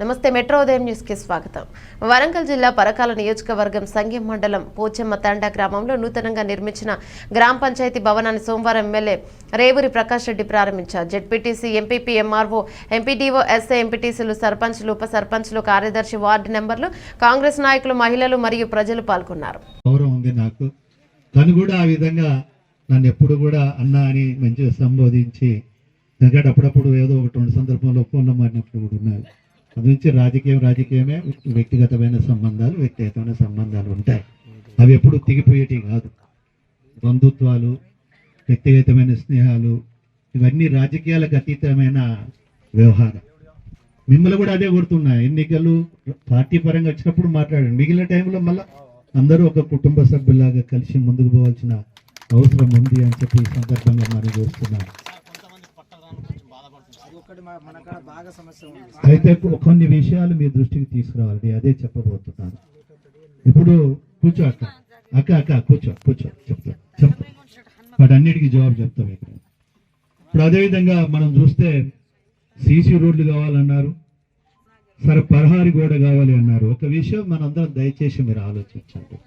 నమస్తే మెట్రో ఉదయం న్యూస్కి స్వాగతం. వరంగల్ జిల్లా పరకాల నియోజకవర్గం సంఘం మండలం పోచెమ్మ తండా గ్రామంలో నూతనంగా నిర్మించిన గ్రామ పంచాయతీ భవనాన్ని సోమవారం ఎమ్మెల్యే రేవూరి ప్రకాష్ రెడ్డి ప్రారంభించారు. ZPTC MPP MRO MPDO SA ఎంపీటీసీలు సర్పంచ్లు ఉప సర్పంచ్లు కార్యదర్శి వార్డు నెంబర్లు కాంగ్రెస్ నాయకులు మహిళలు మరియు ప్రజలు పాల్గొన్నారు. నాకు. తను కూడా ఆ విధంగా నన్ను ఎప్పుడు కూడా అన్న అని మంచిగా సంబోధించి ఎందుకంటే అప్పుడప్పుడు ఏదో ఒకటి సందర్భంలో ఫోన్లో మారినప్పుడు కూడా ఉన్నాయి గురించి రాజకీయం రాజకీయమే వ్యక్తిగతమైన సంబంధాలు వ్యక్తిగతమైన సంబంధాలు ఉంటాయి. అవి ఎప్పుడు తెగిపోయేటివి కాదు. బంధుత్వాలు వ్యక్తిగతమైన స్నేహాలు ఇవన్నీ రాజకీయాలకు అతీతమైన వ్యవహారం. మిమ్మల్ని కూడా అదే కోరుతున్నా. ఎన్నికలు పార్టీ పరంగా వచ్చినప్పుడు మాట్లాడండి. మిగిలిన టైంలో మళ్ళీ అందరూ ఒక కుటుంబ సభ్యులాగా కలిసి ముందుకు పోవాల్సిన అవసరం ఉంది అని చెప్పి ఈ సందర్భంగా మనం చేస్తున్నాను ఒకటి మా- మన కాడ బాగా సమస్య ఉంది అయితే కొన్ని విషయాలు మీ దృష్టికి తీసుకురావాలి. అదే చెప్పబోతున్నాను. ఇప్పుడు కూర్చో అక్క. అక్క అక్క కూర్చో కూర్చో. చెప్తా చెప్తా. వాటన్నిటికీ జవాబు చెప్తాం ఇక్కడ. ఇప్పుడు అదేవిధంగా మనం చూస్తే సీసీ రోడ్లు కావాలన్నారు సరే పరహారి గోడ కావాలి అన్నారు. ఒక విషయం మనందరం దయచేసి మీరు ఆలోచించండి.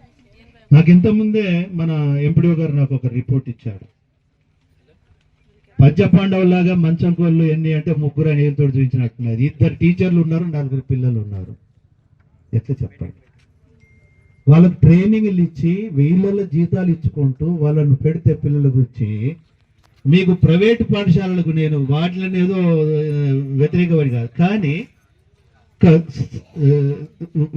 నాకు ఇంతకుముందే మన ఎంపీడీఓ గారు నాకు ఒక రిపోర్ట్ ఇచ్చాడు. పద్య పాండవులాగా మంచం కోళ్ళు ఎన్ని అంటే ముగ్గురు అని ఏదో చూపించినట్టున్నది. ఇద్దరు టీచర్లు ఉన్నారు నలుగురు పిల్లలు ఉన్నారు. ఎట్లా చెప్పండి? వాళ్ళకి ట్రైనింగ్లు ఇచ్చి వీళ్ళలో జీతాలు ఇచ్చుకుంటూ వాళ్ళను పెడితే పిల్లల గురించి మీకు ప్రైవేటు పాఠశాలలకు నేను వాటిని ఏదో వ్యతిరేకపడి కాదు. కానీ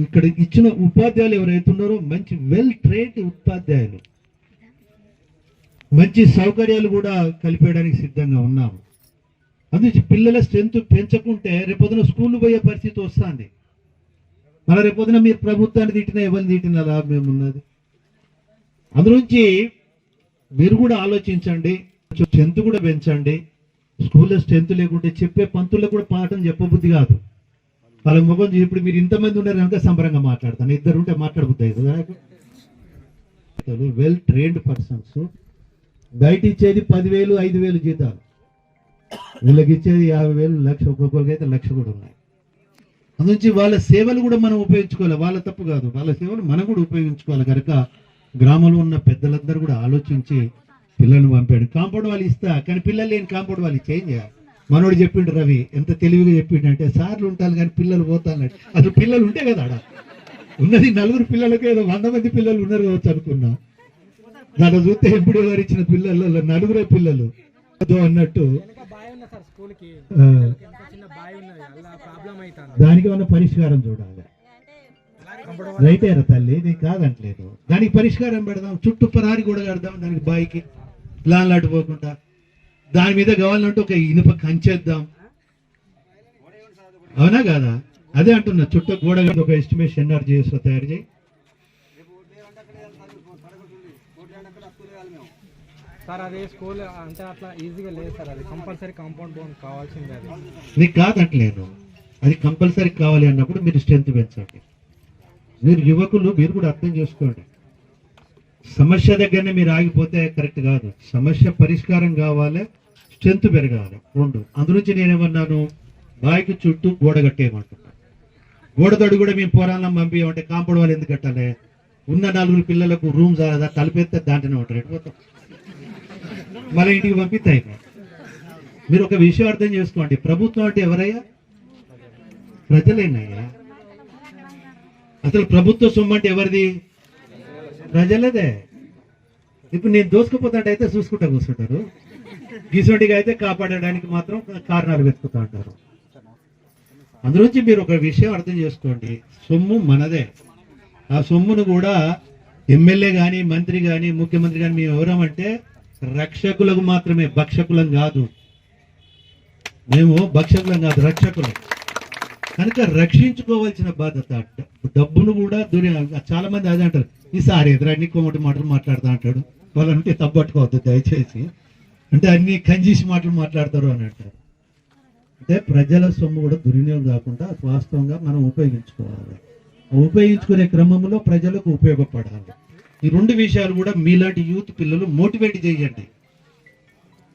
ఇక్కడ ఇచ్చిన ఉపాధ్యాయులు ఎవరైతే ఉన్నారో మంచి వెల్ ట్రైన్డ్ ఉపాధ్యాయులు. మంచి సౌకర్యాలు కూడా కలిపేయడానికి సిద్ధంగా ఉన్నాము. అందుకే పిల్లల స్ట్రెంత్ పెంచకుంటే రేపొద్దున స్కూల్ పోయే పరిస్థితి వస్తుంది. మన రేపొద్దున మీరు ప్రభుత్వాన్ని తిట్టినా ఎవరిని తిట్టినా లాభం ఏమున్నది? అందులోంచి మీరు కూడా ఆలోచించండి స్ట్రెంత్ కూడా పెంచండి. స్కూల్లో స్ట్రెంత్ లేకుంటే చెప్పే పంతులకు కూడా పాఠం చెప్పబుద్ధి కాదు. వాళ్ళ ముఖం చూసి ఇప్పుడు మీరు ఇంతమంది ఉన్నారు కనుక సంబరంగా మాట్లాడతాను. ఇద్దరు ఉంటే మాట్లాడబుద్ది అవుతుంది? వెల్ ట్రైన్డ్ పర్సన్స్ బయట ఇచ్చేది పదివేలు ఐదు వేలు జీతాలు. వీళ్ళకి ఇచ్చేది యాభై వేలు లక్ష ఒక్కొక్కరికి అయితే లక్ష కూడా ఉన్నాయి. అందుంచి వాళ్ళ సేవలు కూడా మనం ఉపయోగించుకోవాలి. వాళ్ళ తప్పు కాదు. వాళ్ళ సేవలు మనం కూడా ఉపయోగించుకోవాలి. కనుక గ్రామంలో ఉన్న పెద్దలందరూ కూడా ఆలోచించి పిల్లల్ని పంపాడు కాంపౌండ్ వాళ్ళు ఇస్తా కానీ పిల్లలు లేని కాంపౌండ్ వాళ్ళు చేంజ్ చేయాలి. మనోడు చెప్పిండు రవి ఎంత తెలివిగా చెప్పిండు అంటే సార్లు ఉంటారు కానీ పిల్లలు పోతానంటే అసలు పిల్లలు ఉంటే కదా ఆడ. ఉన్నది నలుగురు పిల్లలకు ఏదో వంద మంది పిల్లలు ఉన్నారు కావచ్చు అనుకున్నాం. నన్ను చూస్తే ఎప్పుడు గారు ఇచ్చిన పిల్లలలో నలుగురే పిల్లలు. అన్నట్టు. దానికి ఉన్న పరిష్కారం చూడాలి. రైతేరా తల్లి నేను కాదంటలేదు. దానికి పరిష్కారం పెడదాం. చుట్టూ పరారి కూడా కడదాం. దానికి బాయికి లాన్లాట్ పోకుండా. దాని మీద కావాలంటే ఒక ఇనుప కంచేద్దాం. అవునా కాదా? అదే అంటున్నా చుట్టూ గోడ ఒక ఎస్టిమేషన్ ఎన్ఆర్ చేసి తయారు చేయి. సార్ అది స్కూల్ అంటే అట్లా ఈజీగా లేదు సార్ అది కంపల్సరీ కాంపౌండ్ బోన్ కావాల్సిందే అది. మీకు కాదంటలేను అది కంపల్సరీ కావాలి అన్నప్పుడు మీరు స్ట్రెంత్ పెంచండి. మీరు యువకులు మీరు కూడా అర్థం చేసుకోండి. సమస్య దగ్గరనే మీరు ఆగిపోతే కరెక్ట్ కాదు. సమస్య పరిష్కారం కావాలి స్ట్రెంత్ పెరగాలి. రెండు అందునుంచి నేనేమన్నాను? బాయికి చుట్టూ గోడ కట్టేయమంటున్నాను గోడ తోడు కూడా మేము పోరాళ్ళం పంపించమంటే కాంపౌండ్ వాళ్ళు ఎందుకు కట్టాలి? ఉన్న నలుగురు పిల్లలకు రూమ్ చాలదా తలుపేస్తే దాంట్లోనే ఉంటారు. ఎటుపోతాం మళ్ళీ ఇంటికి పంపిస్తే మీరు ఒక విషయం అర్థం చేసుకోండి. ప్రభుత్వం అంటే ఎవరయ్యా? ప్రజలేనయ్యా. అసలు ప్రభుత్వ సొమ్ము అంటే ఎవరిది? ప్రజలదే. ఇప్పుడు నేను దోసుకుపోతాంటైతే అయితే చూసుకుంటా కూర్చుంటారు. గీసోటిగా అయితే కాపాడడానికి మాత్రం కారణాలు వెతుకుతా ఉంటారు. అందులోంచి మీరు ఒక విషయం అర్థం చేసుకోండి. సొమ్ము మనదే. ఆ సొమ్మును కూడా ఎమ్మెల్యే కానీ మంత్రి కానీ ముఖ్యమంత్రి కానీ మేము ఎవరమంటే రక్షకులకు మాత్రమే భక్షకులం కాదు. మేము భక్షకులం కాదు రక్షకులం. కనుక రక్షించుకోవాల్సిన బాధ్యత డబ్బును కూడా దూరి చాలా మంది అదే అంటారు. ఈసారి ఎదురు అన్ని కోమటి మాటలు మాట్లాడుతూ అంటాడు. వాళ్ళంటే తప్పట్టుకోవద్దు దయచేసి. అంటే అన్ని కంజీసి మాటలు మాట్లాడతారు అని అంటారు. అంటే ప్రజల సొమ్ము కూడా దుర్వినియోగం కాకుండా వాస్తవంగా మనం ఉపయోగించుకోవాలి. ఉపయోగించుకునే క్రమంలో ప్రజలకు ఉపయోగపడాలి. ఈ రెండు విషయాలు కూడా మీలాంటి యూత్ పిల్లలు మోటివేట్ చేయండి.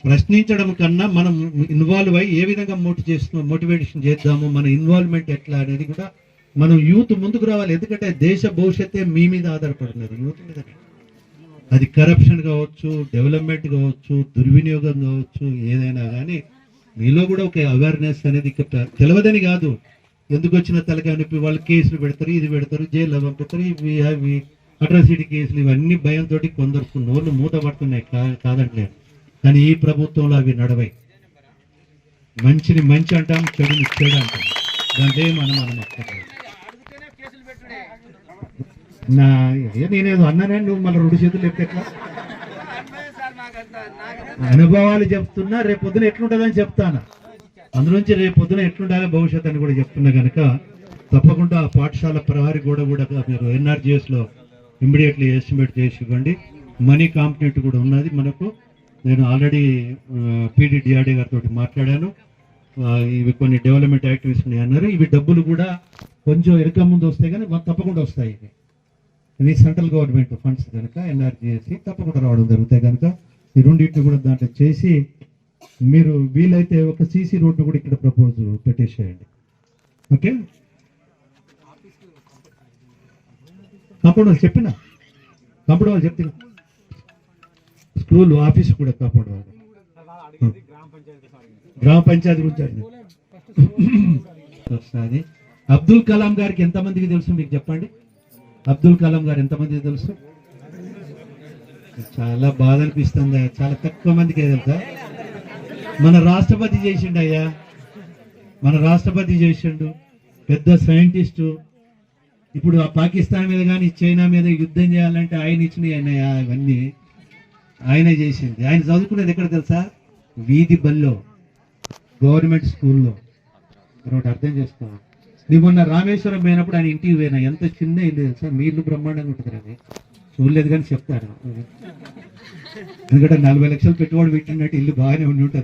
ప్రశ్నించడం కన్నా మనం ఇన్వాల్వ్ అయ్యి ఏ విధంగా మోటి చేస్తున్నాం మోటివేషన్ చేద్దాము మన ఇన్వాల్వ్మెంట్ ఎట్లా అనేది కూడా మనం యూత్ ముందుకు రావాలి. ఎందుకంటే దేశ భవిష్యత్తే మీ మీద ఆధారపడినది. యూత్ మీద అది కరప్షన్ కావచ్చు డెవలప్మెంట్ కావచ్చు దుర్వినియోగం కావచ్చు ఏదైనా కానీ మీలో కూడా ఒక అవేర్నెస్ అనేది ఇక్కడ తెలియదని కాదు. ఎందుకు వచ్చిన తలకాయ నొప్పి వాళ్ళు కేసులు పెడతారు ఇది పెడతారు జైల్లో పంపుతారు ఇవి అవి అట్రాసిటీ కేసులు ఇవన్నీ భయంతో కొందరు నోళ్ళు మూత పడుతున్నాయి కా- కాదంటలేదు కానీ ఈ ప్రభుత్వంలో అవి నడవాయి మంచిని మంచి అంటాం చెడుని చెడు అంటాం. దాంట్లో మనం మనం నా నేనేదో అన్నానే నువ్వు మళ్ళీ రెండు చేతులు ఎత్తే ఎట్లా? అనుభవాలు చెప్తున్నా రేపు పొద్దున ఎట్లుంటుందని చెప్తాను? అందులోంచి రేపు పొద్దున ఎట్లుండాలి భవిష్యత్ అని కూడా చెప్తున్నా కనుక తప్పకుండా ఆ పాఠశాల ప్రహారీ కూడా కూడా మీరు ఎన్ఆర్జిఎస్లో ఇమ్మీడియట్లీ ఎస్టిమేట్ చేసి ఇవ్వండి మనీ కాంపిటెంట్ కూడా ఉన్నది మనకు. నేను ఆల్రెడీ పీడీ డిఆర్డీ గారితో మాట్లాడాను. ఇవి కొన్ని డెవలప్మెంట్ యాక్టివిటీస్ ఉన్నాయి అన్నారు. ఇవి డబ్బులు కూడా కొంచెం ఎరుక ముందు వస్తాయి కానీ తప్పకుండా వస్తాయి ఇవి. ఇవి సెంట్రల్ గవర్నమెంట్ ఫండ్స్ కనుక ఎన్ఆర్జీఎస్సి తప్పకుండా రావడం జరుగుతాయి కనుక ఈ రెండింటిని కూడా దాంట్లో చేసి మీరు వీలైతే ఒక సీసీ రోడ్డు కూడా ఇక్కడ ప్రపోజ్ పెట్టేసేయండి. ఓకే కాంపౌండ్ వాళ్ళు చెప్పిన? కాంపౌండ్ వాళ్ళు చెప్తే స్కూల్ ఆఫీస్ కూడా కాంపౌండ్ వాళ్ళు గ్రామ పంచాయతీ గురించి వస్తుంది అబ్దుల్ కలాం గారికి ఎంతమందికి తెలుసు మీకు చెప్పండి? అబ్దుల్ కలాం గారు ఎంతమందికి తెలుసు? చాలా బాధ అనిపిస్తుంది. చాలా తక్కువ మందికి తెలుసా? మన రాష్ట్రపతి చేసిండు అయ్యా మన రాష్ట్రపతి చేసిండు. పెద్ద సైంటిస్టు. ఇప్పుడు ఆ పాకిస్తాన్ మీద కానీ చైనా మీద యుద్ధం చేయాలంటే ఆయన ఇచ్చినాయి ఆయన ఇవన్నీ. ఆయన చేసింది. ఆయన చదువుకునేది ఎక్కడ తెలుసా? వీధి బల్లో. గవర్నమెంట్ స్కూల్లో. ఒకటి అర్థం చేసుకోవాలి నీ మొన్న రామేశ్వరం పోయినప్పుడు ఆయన ఇంటికి పోయినా. ఎంత చిన్న ఇల్లు తెలుసా? మీ ఇల్లు బ్రహ్మాండంగా ఉంటుంది అది. చూడలేదు కానీ చెప్తాను. ఎందుకంటే నలభై లక్షలు పెట్టుబడి పెట్టినట్టు ఇల్లు బాగానే ఉండి ఉంటుంది.